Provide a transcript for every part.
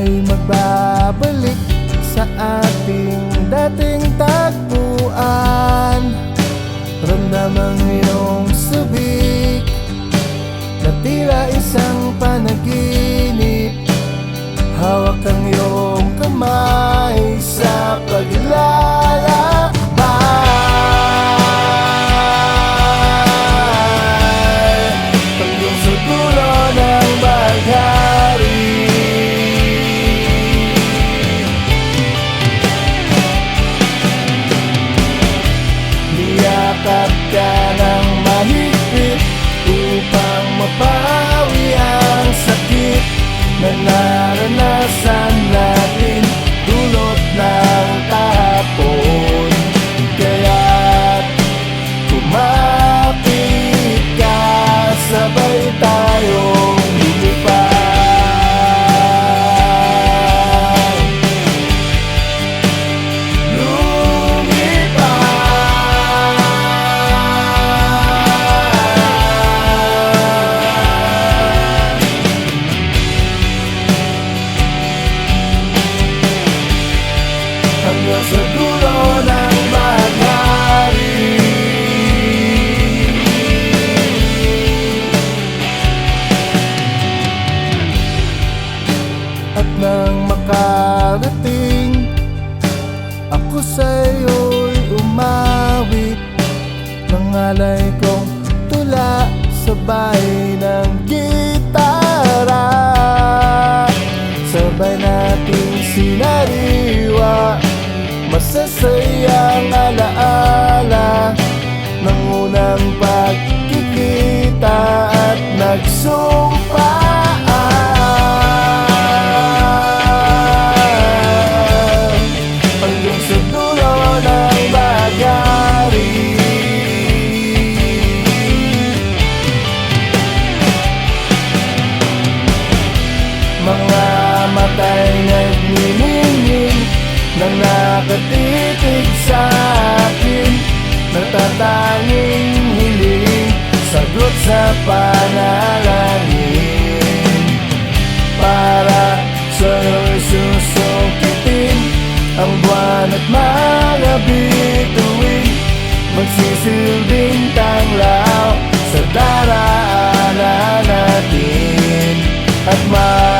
Tayo'y magbabalik sa ating dating tagpuan. Ramdam ang iyong sabik Na tila isang panaginip. Hawak ang iyong kamay sa paglalakbay Na naranasan natin Dulot ng tapon Kaya't kumapit sa'yo'y umawit. Nangalay kong tula Sabay ng gitara. Sabay nating sinariwa Masasayang alaala. Ng unang Magsisilbing tanglaw Sa daraanan natin At magtiwala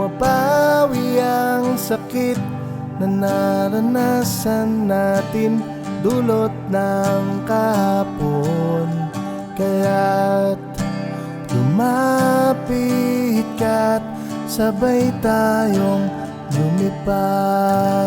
mapawi ang sakit na naranasan natin dulot ng kahapon. Kaya't lumapit ka't sabay tayong lumipad